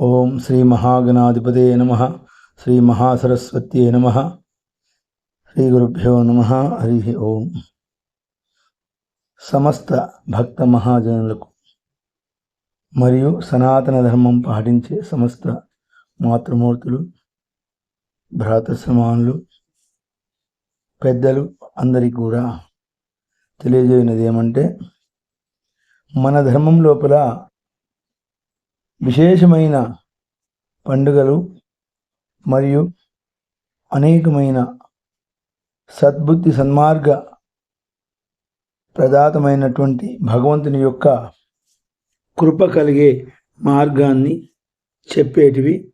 ఓం శ్రీ మహాగణాధిపతే నమ. శ్రీ మహాసరస్వత్యే నమ. శ్రీ గురుభ్యో నమ. హరి ఓం. సమస్త భక్త మహాజనులకు మరియు సనాతన ధర్మం పాటించే సమస్త మాతృమూర్తులు భ్రాతృసమానులు పెద్దలు అందరికీ కూడా తెలియజేయనది ఏమంటే మన ధర్మం లోపల విశేషమైన పండుగలు మరియు అనేకమైన సద్బుద్ధి సన్మార్గ ప్రదాతమైనటువంటి భగవంతుని యొక్క కృప కలిగే మార్గాన్ని చెప్పేటివి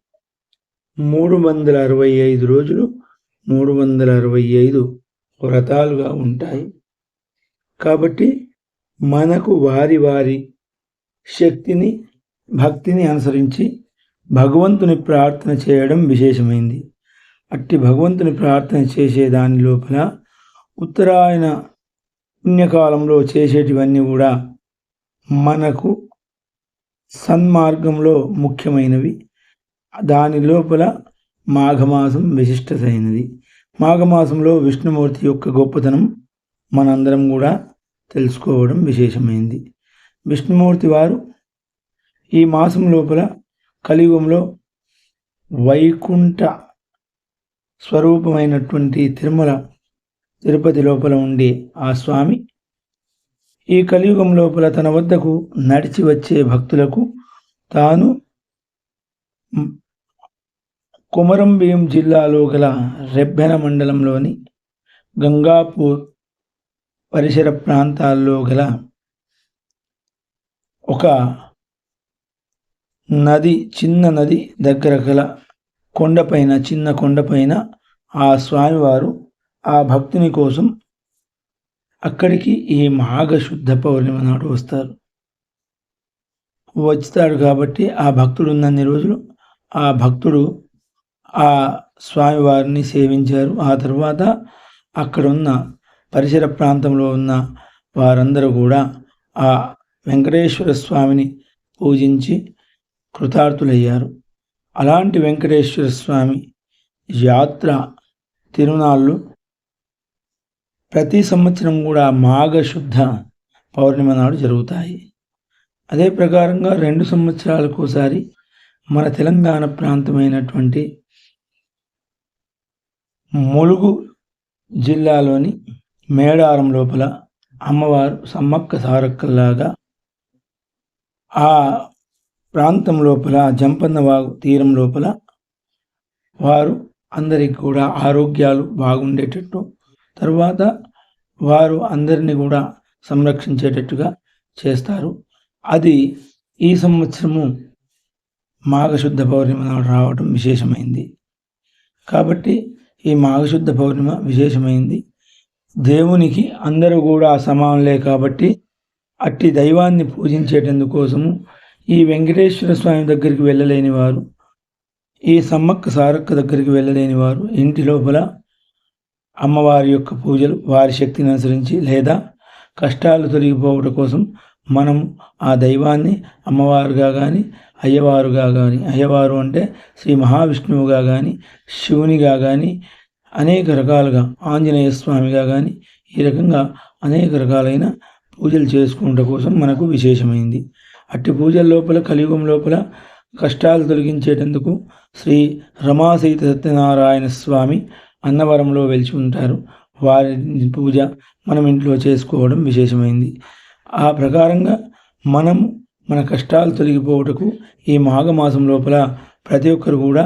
మూడు వందల అరవై ఐదు రోజులు మూడు వందల అరవై ఐదు వ్రతాలుగా ఉంటాయి. కాబట్టి మనకు వారి వారి శక్తిని భక్తిని అనుసరించి భగవంతుని ప్రార్థన చేయడం విశేషమైంది. అట్టి భగవంతుని ప్రార్థన చేసే దాని లోపల ఉత్తరాయణ పుణ్యకాలంలో చేసేటివన్నీ కూడా మనకు సన్మార్గంలో ముఖ్యమైనవి. దాని లోపల మాఘమాసం విశిష్టతైనది. మాఘమాసంలో విష్ణుమూర్తి యొక్క గొప్పతనం మనందరం కూడా తెలుసుకోవడం విశేషమైంది. విష్ణుమూర్తి వారు ఈ మాసం లోపల కలియుగంలో వైకుంఠ స్వరూపమైనటువంటి తిరుమల తిరుపతి లోపల ఉండే ఆ స్వామి ఈ కలియుగం లోపల తన వద్దకు నడిచి వచ్చే భక్తులకు తాను కొమరంభీం జిల్లాలో గల రెబ్బెన మండలంలోని గంగాపూర్ పరిసర ప్రాంతాల్లో గల ఒక నది చిన్న నది దగ్గర గల కొండపైన చిన్న కొండపైన ఆ స్వామివారు ఆ భక్తుని కోసం అక్కడికి ఈ మాఘశుద్ధ పౌర్ణిమ నాడు వస్తారు. వచ్చాడు కాబట్టి ఆ భక్తుడు ఉన్నన్ని రోజులు ఆ భక్తుడు ఆ స్వామివారిని సేవించారు. ఆ తర్వాత అక్కడున్న పరిసర ప్రాంతంలో ఉన్న వారందరూ కూడా ఆ వెంకటేశ్వర స్వామిని పూజించి కృతార్థులయ్యారు. అలాంటి వెంకటేశ్వర స్వామి యాత్ర తిరునాళ్ళు ప్రతి సంవత్సరం కూడా మాఘశుద్ధ పౌర్ణిమ నాడు జరుగుతాయి. అదే ప్రకారంగా రెండు సంవత్సరాలకు ఒకసారి మన తెలంగాణ ప్రాంతమైనటువంటి ములుగు జిల్లాలోని మేడారం లోపల అమ్మవారు సమ్మక్క సారక్కల్లాగా ఆ ప్రాంతం లోపల జంపన్నవాగు తీరం లోపల వారు అందరికి కూడా ఆరోగ్యాలు బాగుండేటట్టు తర్వాత వారు అందరినీ కూడా సంరక్షించేటట్టుగా చేస్తారు. అది ఈ సంవత్సరము మాఘశుద్ధ పౌర్ణిమ నాడు రావడం విశేషమైంది. కాబట్టి ఈ మాఘశుద్ధ పౌర్ణిమ విశేషమైంది. దేవునికి అందరూ కూడా సమానులే కాబట్టి అట్టి దైవాన్ని పూజించేటందుకోసము ఈ వెంకటేశ్వర స్వామి దగ్గరికి వెళ్ళలేని వారు ఈ సమ్మక్క సారక్క దగ్గరికి వెళ్ళలేని వారు ఇంటి లోపల అమ్మవారి యొక్క పూజలు వారి శక్తిని అనుసరించి లేదా కష్టాలు తొలగిపోవడం కోసం మనం ఆ దైవాన్ని అమ్మవారుగా కానీ అయ్యవారుగా కానీ అయ్యవారు అంటే శ్రీ మహావిష్ణువుగా కానీ శివునిగా కానీ అనేక రకాలుగా ఆంజనేయ స్వామిగా కానీ ఈ రకంగా అనేక రకాలైన పూజలు చేసుకుంట కోసం మనకు విశేషమైంది. అట్టి పూజల లోపల కలియుగం లోపల కష్టాలు తొలగించేటందుకు శ్రీ రమాసీత సత్యనారాయణ స్వామి అన్నవరంలో వెలిచి ఉంటారు. వారి పూజ మనం ఇంట్లో చేసుకోవడం విశేషమైంది. ఆ ప్రకారంగా మనం మన కష్టాలు తొలగిపోవటకు ఈ మాఘమాసం లోపల ప్రతి ఒక్కరు కూడా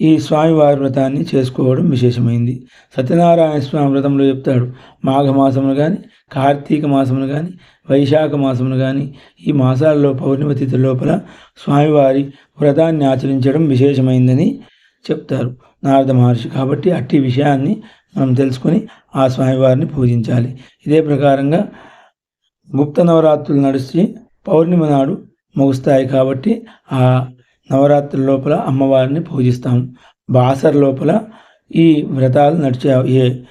ఈ స్వామివారి వ్రతాన్ని చేసుకోవడం విశేషమైంది. సత్యనారాయణ స్వామి వ్రతంలో చెప్తాడు మాఘమాసములు కానీ కార్తీక మాసములు కానీ వైశాఖ మాసములు కానీ ఈ మాసాల్లో పౌర్ణిమ తిథి లోపల స్వామివారి వ్రతాన్ని ఆచరించడం విశేషమైందని చెప్తారు నారద మహర్షి. కాబట్టి అట్టి విషయాన్ని మనం తెలుసుకొని ఆ స్వామివారిని పూజించాలి. ఇదే ప్రకారంగా గుప్త నవరాత్రులు నడిచి పౌర్ణిమ నాడు ముగుస్తాయి కాబట్టి ఆ నవరాత్రి లోపల అమ్మవారిని పూజిస్తాం. బాసర్ లోపల ఈ వ్రతాలు నడిచే ఏ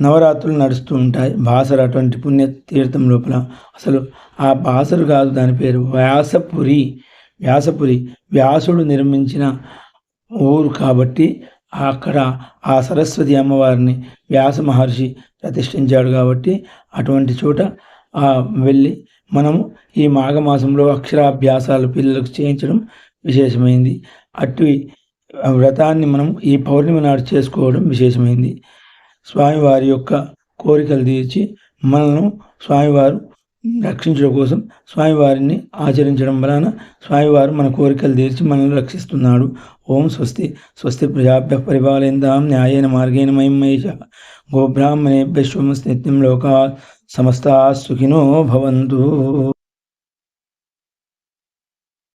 నవరాత్రులు నడుస్తూ ఉంటాయి. బాసర అటువంటి పుణ్య తీర్థం లోపల. అసలు ఆ బాసరు కాదు దాని పేరు వ్యాసపురి. వ్యాసపురి. వ్యాసుడు నిర్మించిన ఊరు కాబట్టి అక్కడ ఆ సరస్వతి అమ్మవారిని వ్యాస మహర్షి ప్రతిష్ఠించాడు కాబట్టి అటువంటి చోట వెళ్ళి మనము ఈ మాఘమాసంలో అక్షరాభ్యాసాలు పిల్లలకు చేయించడం విశేషమైంది. అటు వ్రతాన్ని మనం ఈ పౌర్ణమి నాడు చేసుకోవడం విశేషమైంది. స్వామివారి యొక్క కోరికలు తీర్చి మనల్ని స్వామివారు రక్షించడం కోసం స్వామివారిని ఆచరించడం వలన స్వామివారు మన కోరికలు తీర్చి మనల్ని రక్షిస్తున్నాడు. ఓం స్వస్తి. స్వస్తి ప్రజాభ్య పరిపాలయందాం న్యాయేన మార్గేణ మహిమేష గోబ్రాహ్మణేభ్య శుభమస్తి నిత్యం లోకా समस्ता सुखिनो भवन्तु।